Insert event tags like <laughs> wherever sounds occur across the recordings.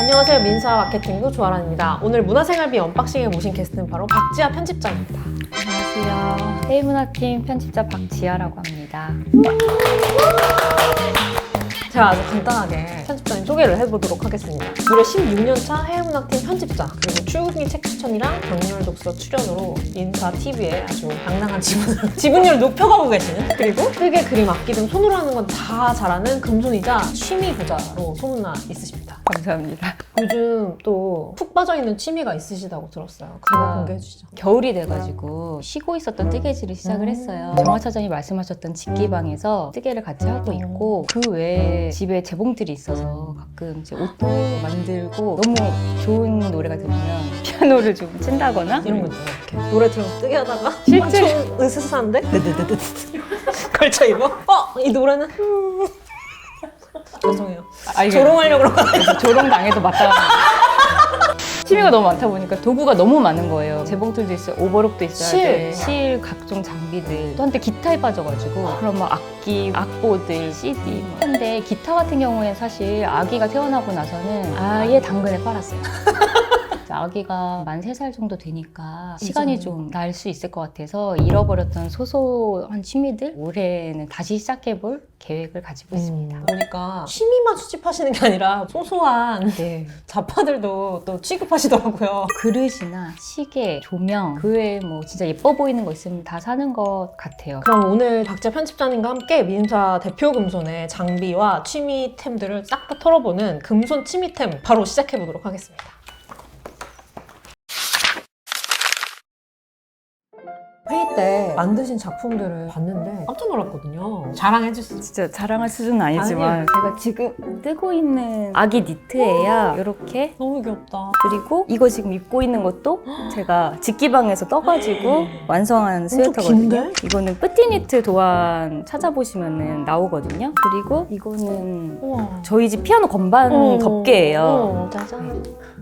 안녕하세요. 민사 마케팅부 조아란입니다. 오늘 문화생활비 언박싱에 모신 게스트는 바로 박지아 편집장입니다. 안녕하세요. 헤이문화팀 편집자 박지아라고 합니다. 제가 아주 간단하게 편집장님 소개를 해보도록 하겠습니다. 무려 16년차 해외문학팀 편집자, 그리고 출국인 책 추천이랑 경렬 독서 출연으로 인사 TV에 아주 당당한 지분을, <laughs> 지분율을 높여가고 계시는 그리고 뜨개 그림 악기 등 손으로 하는 건 다 잘하는 금손이자 취미 부자로 소문나 있으십니다. 감사합니다. 요즘 또 푹 빠져있는 취미가 있으시다고 들었어요. 그거 아. 공개해 주시죠. 겨울이 돼가지고 쉬고 있었던 뜨개질을 시작을 음. 했어요. 정화 차장이 말씀하셨던 집기방에서 뜨개를 같이 하고 있고 그 외에 집에 재봉들이 있어서 가끔 이제 옷도 만들고 너무 좋은 노래가 들으면 피아노를 좀 친다거나 이런 거 있잖아요. 이렇게 노래 들으면서 뜨게 하다가 실제로- 엄청 으스스한데 <laughs> 걸쳐 입어? 어? 이 노래는? <laughs> 죄송해요. 아, 이게 조롱하려고 그런 거 아니에요? 그래서 조롱 당해도 맞다. 취미가 너무 많다 보니까 도구가 너무 많은 거예요. 재봉틀도 있어요, 오버록도 있어야 실. 돼, 실, 각종 장비들. 또 한때 기타에 빠져가지고 그런 막 악기, 악보들, CD. 뭐. 근데 기타 같은 경우엔 사실 아기가 태어나고 나서는 아예 당근에 빨았어요. 아기가 만 세 살 정도 되니까 시간이. 좀 날 수 있을 것 같아서 잃어버렸던 소소한 취미들 올해는 다시 시작해볼 계획을 가지고 있습니다. 보니까 취미만 수집하시는 게 아니라 소소한 네. 자파들도 또 취급하시더라고요. 그릇이나 시계, 조명, 그 외에 뭐 진짜 예뻐 보이는 거 있으면 다 사는 것 같아요. 그럼 오늘 박재 편집자님과 함께 민사 대표 금손의 장비와 취미템들을 싹 다 털어보는 금손 취미템 바로 시작해보도록 하겠습니다. 회의 때 만드신 작품들을 봤는데 깜짝 놀랐거든요. 자랑해주세요. 진짜 자랑할 수준은 아니지만. 제가 지금 뜨고 있는 아기 니트예요. 이렇게 너무 귀엽다. 그리고 이거 지금 입고 있는 것도 <gasps> 제가 직기방에서 떠가지고 <gasps> 완성한 스웨터거든요. 긴데? 이거는 뿌띠 니트 도안 찾아보시면 나오거든요. 그리고 이거는 우와. 저희 집 피아노 건반 어, 덮개예요. 어, 짜잔.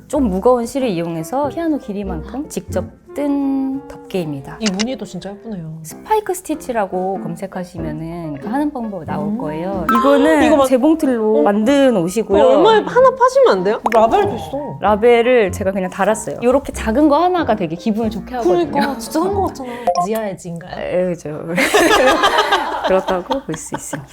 좀 무거운 실을 이용해서 피아노 길이만큼 직접 뜬 덮개입니다. 이 무늬도 진짜 예쁘네요. 스파이크 스티치라고 검색하시면은 그 하는 방법 나올 음. 거예요. 이거는 이거 막- 재봉틀로 어? 만든 옷이고요. 얼마에 하나 파시면 안 돼요? 라벨도 있어. 라벨을 제가 그냥 달았어요. 이렇게 작은 거 하나가 되게 기분을 좋게 하거든요. 그러니까 <laughs> 진짜 산 거 같잖아. 지아의 지인가요? 에, 저 <laughs> 그렇다고 볼 수 있습니다.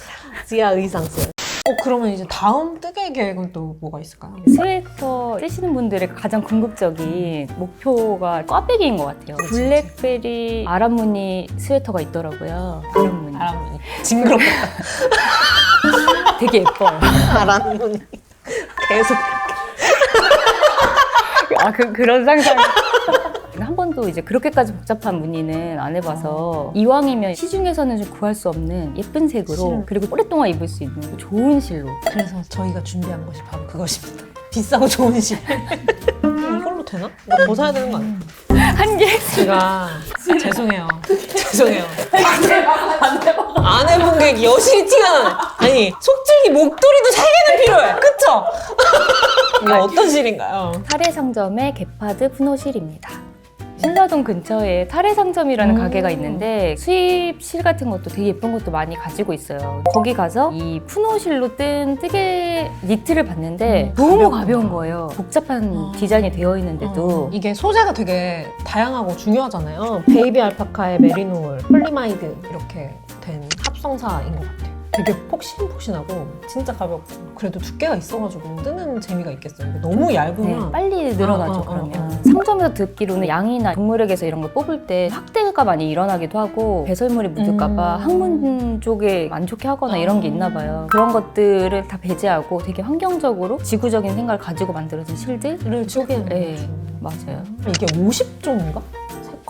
지아 의상스. 어 그러면 이제 다음 뜨개 계획은 또 뭐가 있을까요? 스웨터 쓰시는 분들의 가장 궁극적인 목표가 꽈배기인 것 같아요. 그치, 블랙베리 아람무늬 스웨터가 있더라고요. 아람무늬. 아람무늬. 징그럽다. <laughs> 되게 예뻐요. 아람무늬. 계속. 아, 그, 그런 상상. 한 번도 이제 그렇게까지 복잡한 무늬는 안 해봐서 이왕이면 시중에서는 좀 구할 수 없는 예쁜 색으로 실. 그리고 오랫동안 입을 수 있는 좋은 실로 그래서 저희가 준비한 것이 바로 그것입니다. 비싸고 좋은 실. 이걸로 되나? 이거 더 사야 되는 거 아니야? 한 개. 제가 죄송해요. 죄송해요. 안 해본 게 여실히 티가 나네. 아니 속줄기 목도리도 세 개는 필요해. 그쵸? 이거 어떤 실인가요? 타레 상점의 게파드 푸노실입니다. 신사동 근처에 타레 상점이라는 음. 가게가 있는데 수입 실 같은 것도 되게 예쁜 것도 많이 가지고 있어요. 거기 가서 이 푸노실로 뜬 뜨개 니트를 봤는데 음, 너무. 가벼운 거예요. 복잡한 어. 디자인이 되어 있는데도 어, 이게 소재가 되게 다양하고 중요하잖아요. 베이비 알파카의 메리노울, 폴리마이드 이렇게 된 합성사인 것 같아요. 되게 폭신폭신하고 진짜 가볍고 그래도 두께가 있어가지고 뜨는 재미가 있겠어요. 이게 너무 네, 얇으면 빨리 늘어나죠 어, 어, 어, 그러면 어. 상점에서 듣기로는 양이나 동물에게서 이런 걸 뽑을 때 확대가 많이 일어나기도 하고 배설물이 묻을까봐 음. 항문 쪽에 안 좋게 하거나 이런 게 아. 있나 봐요 그런 것들을 다 배제하고 되게 환경적으로 지구적인 생각을 가지고 만들어진 실들 를 쪼개는 네. 맞아요 이게 50종인가?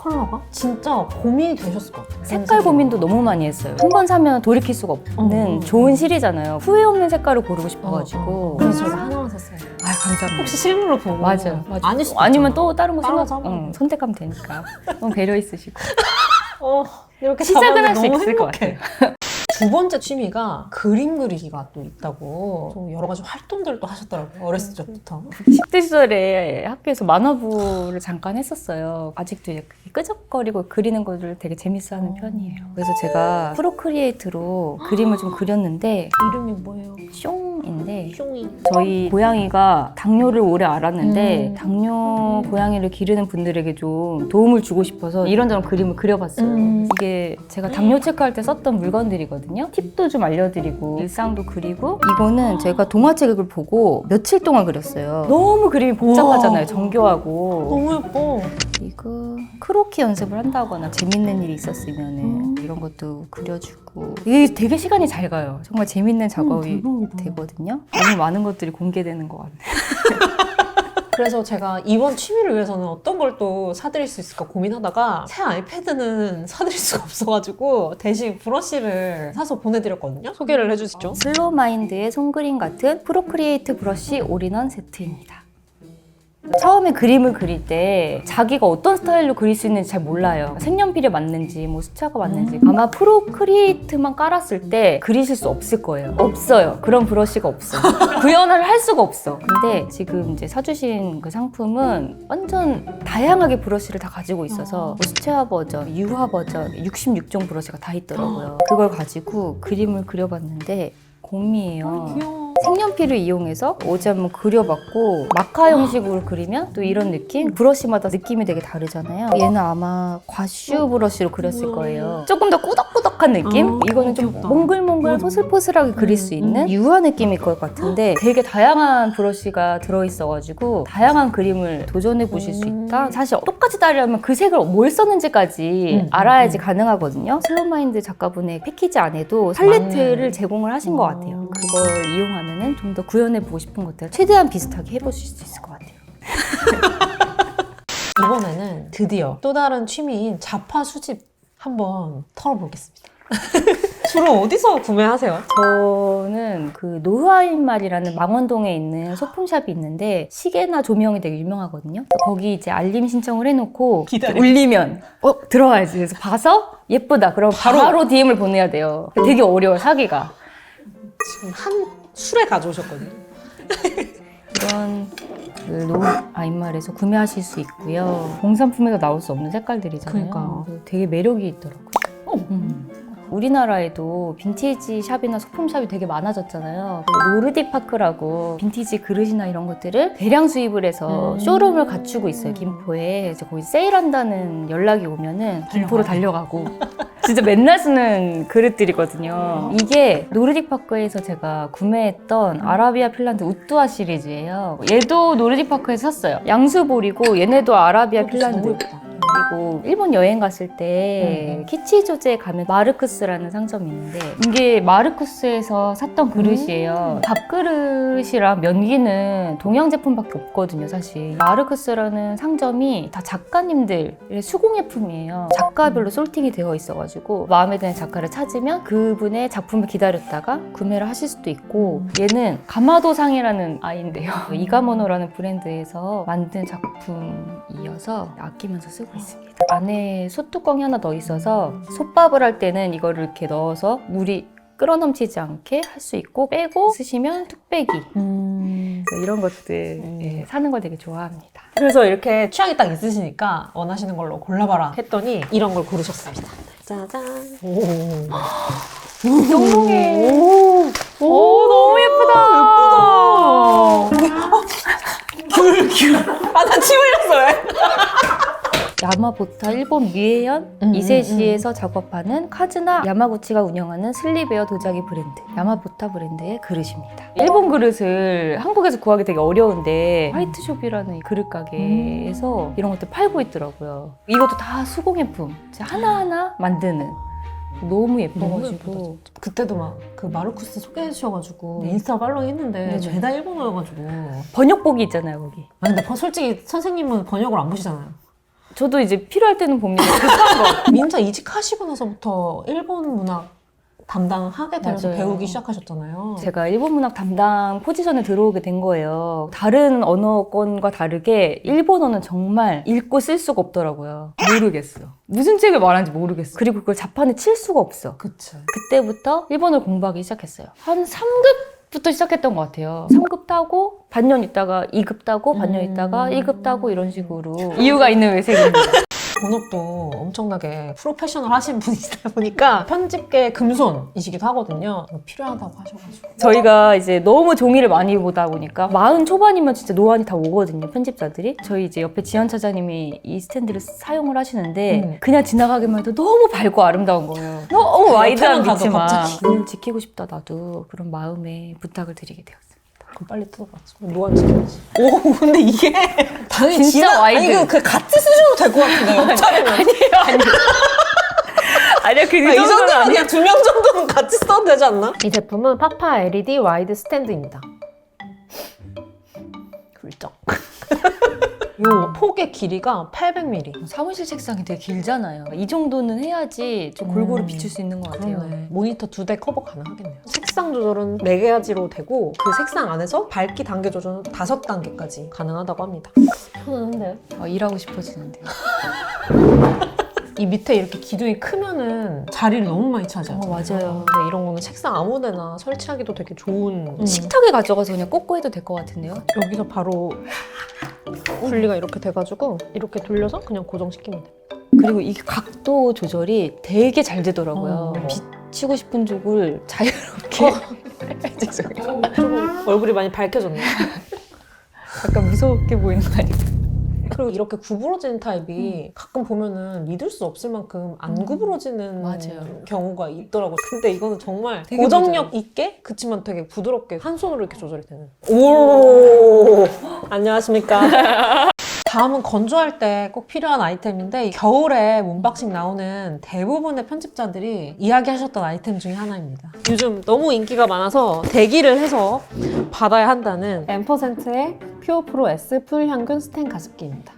색 컬러가? 진짜 고민이 되셨을 것 같아요. 색깔 고민도 너무 많이 했어요 한 번 사면 돌이킬 수가 없는 어. 좋은 실이잖아요 후회 없는 색깔을 고르고 싶어가지고 어, 어. 그래서 저희가 하나만 샀어요. 아 감사합니다 혹시 실물로 보고 맞아요, 맞아요. 아닐 수도 아니면. 또 다른 거거 생각, 응, 선택하면 되니까 <laughs> 너무 배려 있으시고 어, 이렇게 시작은 할 수 있을 것. 같아요. 두 번째 취미가 그림 그리기가 또 있다고 또 여러 가지 활동들을 또 하셨더라고요. 어렸을 적부터. 10대 시절에 학교에서 만화부를 잠깐 했었어요. 아직도 이제 그게 끄적거리고 그리는 거를 되게 재밌어하는 어. 편이에요. 그래서 제가 프로크리에이트로 그림을 좀 그렸는데 이름이 뭐예요? 숑인 데 숑이. 저희 고양이가 당뇨를 오래 앓았는데 음. 당뇨 고양이를 기르는 분들에게 좀 도움을 주고 싶어서 이런저런 그림을 그려봤어요. 음. 이게 제가 당뇨 체크할 때 썼던 물건들이거든요. 팁도 좀 알려드리고 일상도 그리고 이거는 제가 동화책을 보고 며칠 동안 그렸어요. 너무 그림이 복잡하잖아요. 우와. 정교하고 너무 예뻐. 이거 크로키 연습을 한다거나 재밌는 일이 있었으면 음. 이런 것도 그려주고 이게 되게 시간이 잘 가요. 정말 재밌는 작업이 대박이다. 되거든요. 너무 많은 것들이 공개되는 것 같아요. <laughs> 그래서 제가 이번 취미를 위해서는 어떤 걸 또 사드릴 수 있을까 고민하다가 새 아이패드는 <laughs> 사드릴 수가 없어가지고 대신 브러쉬를 사서 보내드렸거든요. 소개를 해주시죠. 슬로마인드의 손그림 같은 프로크리에이트 브러쉬 올인원 세트입니다. 처음에 그림을 그릴 때 자기가 어떤 스타일로 그릴 수 있는지 잘 몰라요. 색연필이 맞는지, 뭐 수채가 맞는지. 아마 프로크리에이트만 깔았을 때 그리실 수 없을 거예요. 없어요. 그런 브러쉬가 없어. <laughs> 구현을 할 수가 없어. 근데 지금 이제 사주신 그 상품은 완전 다양하게 브러쉬를 다 가지고 있어서 뭐 수채화 버전, 유화 버전, 66종 브러쉬가 다 있더라고요. 그걸 가지고 그림을 그려봤는데 곰이에요. 귀여워. 색연필을 이용해서 어제 한번 그려봤고 마카 형식으로 그리면 또 이런 느낌? 브러쉬마다 느낌이 되게 다르잖아요. 얘는 아마 과슈 브러쉬로 그렸을 거예요. 조금 더 꾸덕꾸덕한 느낌? 어, 이거는 좀 귀엽다. 몽글몽글 음. 포슬포슬하게 그릴 수 음, 있는 음. 유화 느낌일 것 같은데 되게 다양한 브러쉬가 들어있어가지고 다양한 그림을 도전해 보실 수 음. 있다. 사실 똑같이 따려면 그 색을 뭘 썼는지까지 음, 알아야지 음. 가능하거든요. 슬로마인드 작가분의 패키지 안에도 팔레트를 맞네. 제공을 하신 것 같아요. 음. 그걸 이용하면 좀 더 구현해 보고 싶은 것들 최대한 비슷하게 해보실 수 있을 것 같아요. <laughs> 이번에는 드디어 또 다른 취미인 자파 수집 한번 털어보겠습니다. <laughs> 주로 어디서 구매하세요? 저는 그 노하인말이라는 망원동에 있는 소품샵이 있는데 시계나 조명이 되게 유명하거든요. 거기 이제 알림 신청을 해놓고 기다려. 울리면 어 들어와야지. 그래서 봐서 예쁘다. 그럼 바로, 바로. DM을 보내야 돼요. 되게 어려워 사기가. 지금 한 술에 가져오셨거든요. 이런 그 노하인말에서 구매하실 수 있고요. 공산품에서 나올 수 없는 색깔들이잖아요. 그러니까요. 그래서 되게 매력이 있더라고요. 음. 우리나라에도 빈티지 샵이나 소품 샵이 되게 많아졌잖아요. 그리고 노르딕 파크라고 빈티지 그릇이나 이런 것들을 대량 수입을 해서 음. 쇼룸을 갖추고 있어요. 김포에. 이제 거기 세일한다는 연락이 오면은 김포로 달려가고. <laughs> 진짜 맨날 쓰는 그릇들이거든요. 이게 노르딕 파크에서 제가 구매했던 아라비아 핀란드 우뚜아 시리즈예요. 얘도 노르딕 파크에서 샀어요. 양수볼이고 얘네도 아라비아 핀란드. 그리고 일본 여행 갔을 때 음. 키치조제 가면 마르크스라는 상점이 있는데 이게 마르크스에서 샀던 그릇이에요. 음. 밥그릇이랑 면기는 동양 제품밖에 없거든요, 사실. 마르크스라는 상점이 다 작가님들의 수공예품이에요. 작가별로 솔팅이 되어 있어가지고 마음에 드는 작가를 찾으면 그분의 작품을 기다렸다가 구매를 하실 수도 있고 얘는 가마도상이라는 아이인데요. 이가모노라는 브랜드에서 만든 작품이어서 아끼면서 쓰고 있습니다. 안에 솥뚜껑이 하나 더 있어서 솥밥을 할 때는 이거를 이렇게 넣어서 물이 끓어넘치지 않게 할 수 있고 빼고 쓰시면 뚝배기 음. 이런 것들 음. 예, 사는 걸 되게 좋아합니다. 그래서 이렇게 취향이 딱 있으시니까 원하시는 걸로 골라봐라 했더니 이런 걸 고르셨습니다. 짜잔. 오. 영롱해. 오. 오, 너무 예쁘다. 예쁘다. 귤, 귤. 아, 나 침 흘렸어요. 야마보타 일본 미에현 음, 이세시에서 작업하는 카즈나 야마구치가 운영하는 슬리베어 도자기 브랜드 야마보타 브랜드의 그릇입니다. 일본 그릇을 한국에서 구하기 되게 어려운데 화이트숍이라는 이 그릇 가게에서 이런 것들 팔고 있더라고요. 이것도 다 수공예품 하나하나 만드는 너무 너무 예뻐가지고 예쁘다. 진짜. 그때도 막 그 마르쿠스 소개해 주셔가지고 네. 인스타 팔로우 했는데 네네. 죄다 일본어여가지고. 번역복이 있잖아요 거기. 아 근데 버- 솔직히 선생님은 번역을 안 보시잖아요. 저도 이제 필요할 때는 봅니다. <laughs> 급한 거. 민자 이직하시고 나서부터 일본 문학 담당하게 되면서 맞아요. 배우기 시작하셨잖아요. 제가 일본 문학 담당 포지션에 들어오게 된 거예요. 다른 언어권과 다르게 일본어는 정말 읽고 쓸 수가 없더라고요. 모르겠어. 무슨 책을 말하는지 모르겠어. 그리고 그걸 자판에 칠 수가 없어. 그치. 그때부터 일본어를 공부하기 시작했어요. 한 3급 부터 시작했던 것 같아요. 3급 따고 반년 있다가 2급 따고 반년 음. 있다가 1급 따고 이런 식으로 이유가 있는 외색입니다. 본업도 엄청나게 프로페셔널 하신 분이시다 <laughs> 보니까 편집계 금손이시기도 하거든요. 필요하다고 하셔가지고. 저희가 이제 너무 종이를 많이 보다 보니까 마흔 초반이면 진짜 노안이 다 오거든요 편집자들이 저희 이제 옆에 지연 차장님이 이 스탠드를 사용을 하시는데 음. 그냥 지나가기만 해도 너무 밝고 아름다운 거예요 너무 와이드한 빛이만 갑자기. 늘 지키고 싶다 나도 그런 마음에 부탁을 드리게 되었어요 그럼 빨리 뜯어봤어. 노안 지켜야지. 오, 근데 이게 <laughs> 당연히 진짜 지나- 와이드. 아니, 이거 그 같은 수준으로 될 것 같은데. 옆차림은. 아니야 그이 정도면 그냥 두명 정도는 같이 써도 되지 않나? 이 제품은 파파 LED 와이드 스탠드입니다. 훌쩍. 요 폭의 길이가 800mm. 사무실 책상이 되게 길잖아요 이 정도는 해야지 좀 골고루 음. 비출 수 있는 것 같아요 그러네. 모니터 두 대 커버 가능하겠네요. 색상 조절은 4가지로 되고 그 색상 안에서 밝기 단계 조절은 5단계까지 가능하다고 합니다. 편한데? 어, 일하고 싶어지는데요 <laughs> 이 밑에 이렇게 기둥이 크면은 자리를 너무 많이 차지하죠. 어, 맞아요. 근데 이런 거는 책상 아무데나 설치하기도 되게 좋은 음. 식탁에 가져가서 그냥 꽂고 해도 될 것 같은데요 여기서 바로 분리가 이렇게 돼가지고 이렇게 돌려서 그냥 고정시키면 돼. 그리고 이게 각도 조절이 되게 잘 되더라고요. 어. 비치고 싶은 쪽을 <laughs> 자유롭게. 조금 얼굴이 많이 밝혀졌네. <laughs> 약간 무섭게 보이는 거 아니에요? 그리고 이렇게 구부러지는 타입이 가끔 보면은 믿을 수 없을 만큼 안 구부러지는 맞아요. 경우가 있더라고. 근데 이거는 정말 되게 고정력 있게 그치만 되게 부드럽게 한 손으로 이렇게 조절이 되는. 오 안녕하십니까. <laughs> 다음은 건조할 때 꼭 필요한 아이템인데 겨울에 문박식 나오는 대부분의 편집자들이 이야기하셨던 아이템 중에 하나입니다. 요즘 너무 인기가 많아서 대기를 해서 받아야 한다는 앰퍼센트의 퓨어 프로 S 풀 향균 스텐 가습기입니다.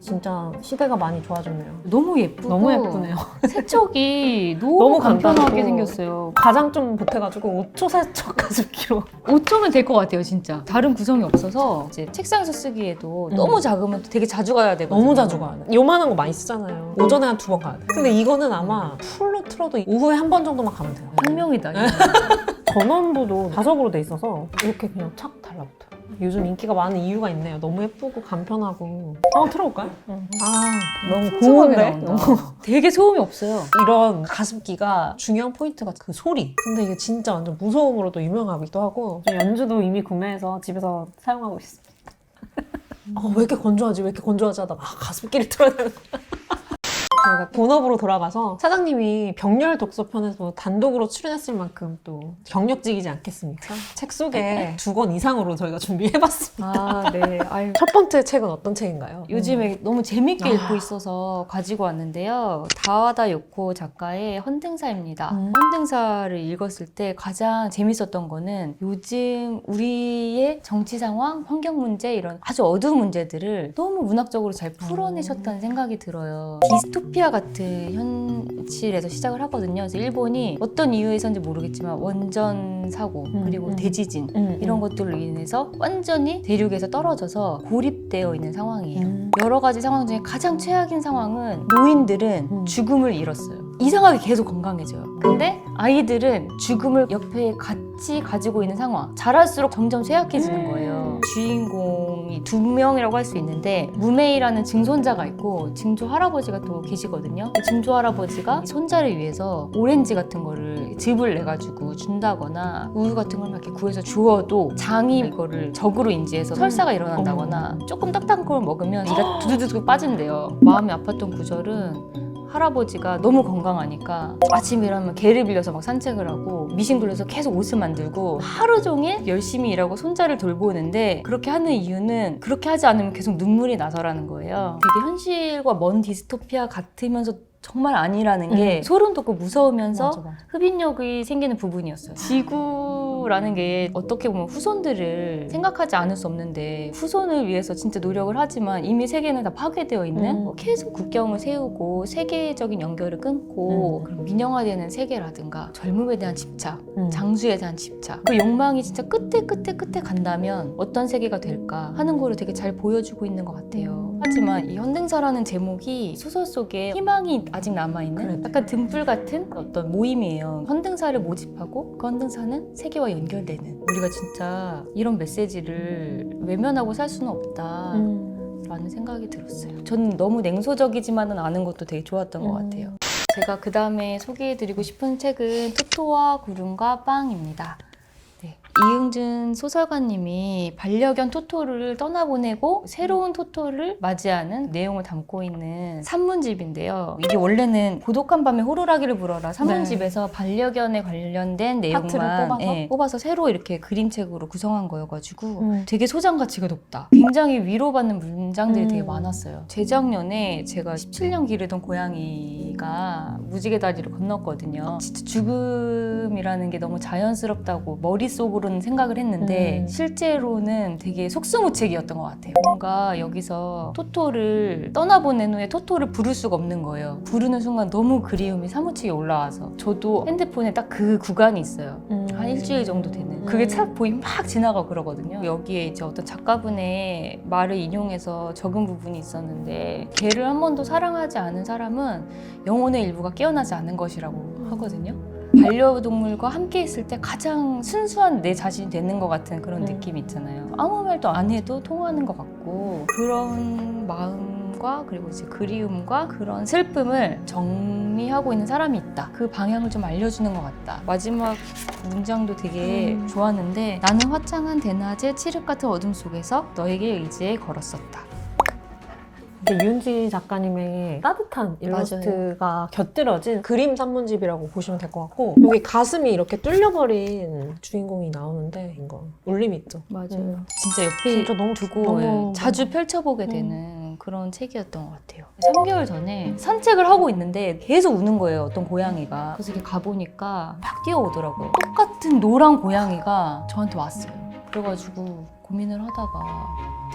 진짜 시대가 많이 좋아졌네요. 너무 예쁘고. 너무 예쁘네요. <laughs> 세척이 <laughs> 너무, 너무 간편하게 간단하고. 생겼어요. 가장 좀 보태가지고 5초 세척 가습기로 <laughs> 5초면 될 것 같아요, 진짜. 다른 구성이 없어서 이제 책상에서 쓰기에도 음. 너무 작으면 되게 자주 가야 되거든요. 너무 자주 가야 돼. 요만한 거 많이 쓰잖아요. 오전에 한 두 번 가야 돼. 근데 이거는 아마 풀로 틀어도 오후에 한 번 정도만 가면 돼요. 혁명이다. 이거. 전원부도 자석으로 돼 있어서 이렇게 그냥 착 달라붙어요. 요즘 인기가 많은 이유가 있네요. 너무 예쁘고 간편하고. 한번 틀어볼까요? 아, 너무 고운데? 나온다. <laughs> 되게 소음이 없어요. 이런 가습기가 중요한 포인트가 그 소리. 근데 이게 진짜 완전 무소음으로도 유명하기도 하고 저 연주도 이미 구매해서 집에서 사용하고 있습니다. 어, 왜 이렇게 건조하지? 왜 이렇게 건조하지 하다가 아, 가습기를 틀어야 되는 저희가 본업으로 돌아가서 사장님이 병렬 독서편에서 단독으로 출연했을 만큼 또 경력직이지 않겠습니까? 책 속에 두 권 이상으로 저희가 준비해봤습니다. 아, 네. 아유. <laughs> 첫 번째 책은 어떤 책인가요? 요즘에 너무 재밌게 아. 읽고 있어서 가지고 왔는데요. 다와다 요코 작가의 헌등사입니다. 음. 헌등사를 읽었을 때 가장 재밌었던 거는 요즘 우리의 정치 상황, 환경 문제 이런 아주 어두운 문제들을 너무 문학적으로 잘 풀어내셨다는 생각이 들어요. 디스토피 아 같은 현실에서 시작을 하거든요. 그래서 일본이 어떤 이유에서인지 모르겠지만 원전 사고 음, 그리고 음. 대지진 음, 이런 음. 것들로 인해서 완전히 대륙에서 떨어져서 고립되어 있는 상황이에요. 음. 여러 가지 상황 중에 가장 최악인 상황은 노인들은 음. 죽음을 잃었어요. 이상하게 계속 건강해져요. 근데 아이들은 죽음을 옆에 같이 가지고 있는 상황. 자랄수록 점점 쇠약해지는 음. 거예요. 주인공이 두 명이라고 할 수 있는데 무메이라는 증손자가 있고 증조 할아버지가 또 계시거든요. 그 증조 할아버지가 이 손자를 위해서 오렌지 같은 거를 즙을 내가지고 준다거나 우유 같은 걸막 이렇게 구해서 주어도 장이 이거를 적으로 인지해서 설사가 일어난다거나 조금 딱딱한 걸 먹으면 이가 <gasps> 두두두두 빠진대요. 마음이 아팠던 구절은 할아버지가 너무 건강하니까 아침에 일어나면 개를 빌려서 막 산책을 하고 미싱 돌려서 계속 옷을 만들고 하루 종일 열심히 일하고 손자를 돌보는데 그렇게 하는 이유는 그렇게 하지 않으면 계속 눈물이 나서라는 거예요. 되게 현실과 먼 디스토피아 같으면서 정말 아니라는 게 음. 소름 돋고 무서우면서 맞아, 맞아. 흡인력이 생기는 부분이었어요. 지구 라는 게 어떻게 보면 후손들을 생각하지 않을 수 없는데 후손을 위해서 진짜 노력을 하지만 이미 세계는 다 파괴되어 있는 음. 뭐 계속 국경을 세우고 세계적인 연결을 끊고 음. 민영화되는 세계라든가 젊음에 대한 집착, 음. 장수에 대한 집착 그 욕망이 진짜 끝에 끝에 끝에 간다면 어떤 세계가 될까 하는 거를 되게 잘 보여주고 있는 것 같아요. 하지만 이 현등사라는 제목이 소설 속에 희망이 아직 남아있는 그래. 약간 등불 같은 어떤 모임이에요. 현등사를 모집하고 그 현등사는 세계와 연결되는 우리가 진짜 이런 메시지를 외면하고 살 수는 없다. 음. 라는 생각이 들었어요. 저는 너무 냉소적이지만은 않은 것도 되게 좋았던 것 음. 같아요. 제가 그 다음에 소개해드리고 싶은 책은 토토와 구름과 빵입니다. 네. 이응준 소설가님이 반려견 토토를 떠나보내고 새로운 토토를 맞이하는 내용을 담고 있는 산문집인데요. 이게 원래는 고독한 밤에 호루라기를 불어라 산문집에서 반려견에 관련된 네. 파트를 내용만 뽑아서? 예, 뽑아서 새로 이렇게 그림책으로 구성한 거여가지고 음. 되게 소장 가치가 높다. 굉장히 위로받는 문장들이 되게 음. 많았어요. 재작년에 제가 17년 기르던 고양이가 무지개 다리를 건넜거든요. 진짜 죽음이라는 게 너무 자연스럽다고 머릿속으로 는 생각을 했는데 음. 실제로는 되게 속수무책이었던 것 같아요. 뭔가 여기서 토토를 떠나보낸 후에 토토를 부를 수가 없는 거예요. 부르는 순간 너무 그리움이 사무치게 올라와서 저도 핸드폰에 딱 그 구간이 있어요. 음. 한 일주일 정도 되는 그게 차 보이면 막 지나가 그러거든요 여기에 이제 어떤 작가분의 말을 인용해서 적은 부분이 있었는데 개를 한 번도 사랑하지 않은 사람은 영혼의 일부가 깨어나지 않은 것이라고 하거든요 반려동물과 함께 있을 때 가장 순수한 내 자신이 되는 것 같은 그런 음. 느낌이 있잖아요 아무 말도 안 해도 통하는 것 같고 그런 마음과 그리고 이제 그리움과 그런 슬픔을 정리하고 있는 사람이 있다 그 방향을 좀 알려주는 것 같다 마지막 문장도 되게 음. 좋았는데 나는 화창한 대낮의 칠흑 같은 어둠 속에서 너에게 의지에 걸었었다. 근데 윤지 작가님의 따뜻한 일러스트가 곁들여진 그림 산문집이라고 보시면 될 것 같고 여기 가슴이 이렇게 뚫려버린 주인공이 나오는데 이거 울림 있죠. 음. 진짜 옆에 진짜 너무 두고 너무- 자주 펼쳐보게 음. 되는 그런 책이었던 것 같아요. 3개월 전에 산책을 하고 있는데 계속 우는 거예요. 어떤 고양이가. 그래서 이렇게 가보니까 막 뛰어오더라고요. 똑같은 노란 고양이가 저한테 왔어요. 그래가지고 고민을 하다가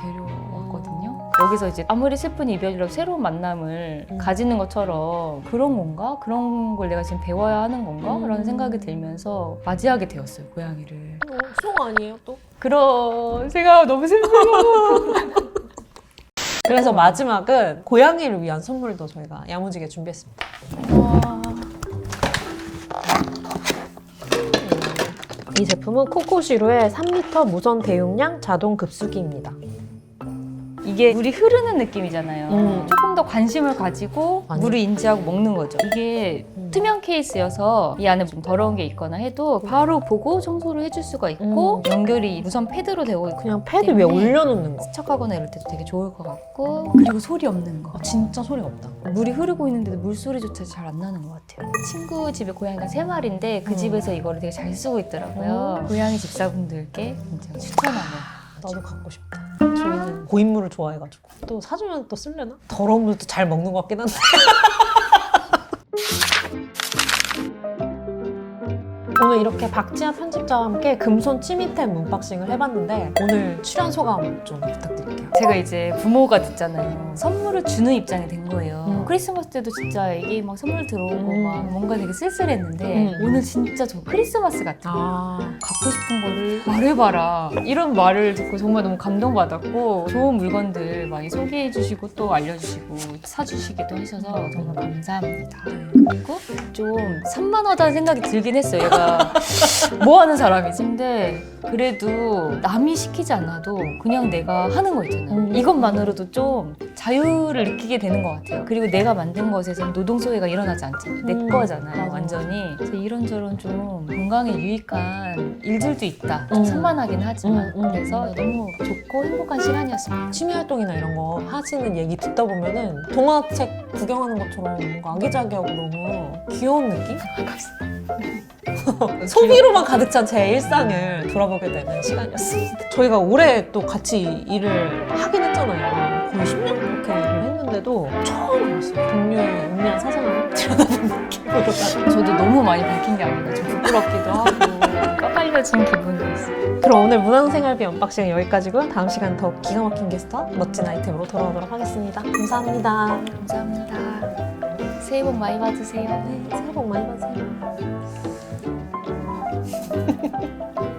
데려왔거든요. 여기서 이제 아무리 슬픈 이별이라도 새로운 만남을 음. 가지는 것처럼 그런 건가? 그런 걸 내가 지금 배워야 하는 건가? 음. 라는 생각이 들면서 맞이하게 되었어요, 고양이를. 어, 수홍 아니에요 또? 그런 생각 너무 슬퍼요. <laughs> 그래서 마지막은 고양이를 위한 선물도 저희가 야무지게 준비했습니다. 이 제품은 코코시루의 3리터 무선 대용량 자동 급수기입니다. 이게 물이 흐르는 느낌이잖아요. 음. 조금 더 관심을 가지고 아니. 물을 인지하고 먹는 거죠. 이게 음. 투명 케이스여서 이 안에 좀 더러운 게 있거나 해도 바로 보고 청소를 해줄 수가 있고 음. 연결이 무선 패드로 되고 그냥 패드 위에 때문에 올려놓는 거. 세척하거나 이럴 때도 되게 좋을 것 같고 그리고 소리 없는 거. 아, 진짜 소리가 없다. 물이 흐르고 있는데도 물소리조차 잘 안 나는 것 같아요. 친구 집에 고양이가 세 마리인데 그 음. 집에서 이거를 되게 잘 쓰고 있더라고요. 음. 고양이 집사분들께 굉장히 추천하는. 나도 갖고 싶다. 고인물을 좋아해가지고 또 사주면 또 쓸려나? 더러운 물도 잘 먹는 것 같긴 한데. <laughs> 오늘 이렇게 박지아 편집자와 함께 금손 치미템 문박싱을 해봤는데 오늘 출연 소감 좀 부탁드릴게요. 제가 이제 부모가 됐잖아요. 선물을 주는 입장이 된 거예요. 음. 크리스마스 때도 진짜 애기 막 선물 들어오고 음. 막 뭔가 되게 쓸쓸했는데 음. 오늘 진짜 저 크리스마스 같은 거. 아, 갖고 싶은 거를 말해봐라. 이런 말을 듣고 정말 너무 감동받았고 좋은 물건들 많이 소개해 주시고 또 알려주시고 사주시기도 하셔서 정말 감사합니다. 그리고 좀 산만하다는 생각이 들긴 했어요. 얘가 <laughs> 뭐 하는 사람이지? 근데 그래도 남이 시키지 않아도 그냥 내가 하는 거 있잖아요. 음. 이것만으로도 좀 자유를 느끼게 되는 것 같아요. 그리고 내가 만든 것에서 노동 소외가 일어나지 않잖아요. 내 음. 거잖아요, 맞아. 완전히. 그래서 이런저런 좀 건강에 유익한 일들도 있다. 좀 음. 산만하긴 하지만. 음, 음. 그래서 너무 좋고 행복한 시간이었습니다. 취미 활동이나 이런 거 하시는 얘기 듣다 보면은 동화책 구경하는 것처럼 뭔가 아기자기하고 너무 귀여운 느낌? <laughs> <laughs> 소비로만 가득 찬 제 일상을 돌아보게 되는 시간이었습니다. 저희가 올해 또 같이 일을 하긴 했잖아요. 거의 10년 했는데도 처음 알았어요. 동료의 은밀한 사생활을 <laughs> 들여다보는 느낌으로. 저도 너무 많이 밝힌 게 아닌가. 좀 부끄럽기도 하고 <laughs> 까발려진 기분도 있어요. 그럼 오늘 문항생활비 언박싱은 여기까지고요. 다음 시간 더 기가 막힌 게스트와 멋진 아이템으로 돌아오도록 하겠습니다. 감사합니다. 감사합니다. 새해 복 많이 받으세요. 네, 새해 복 많이 받으세요. <laughs>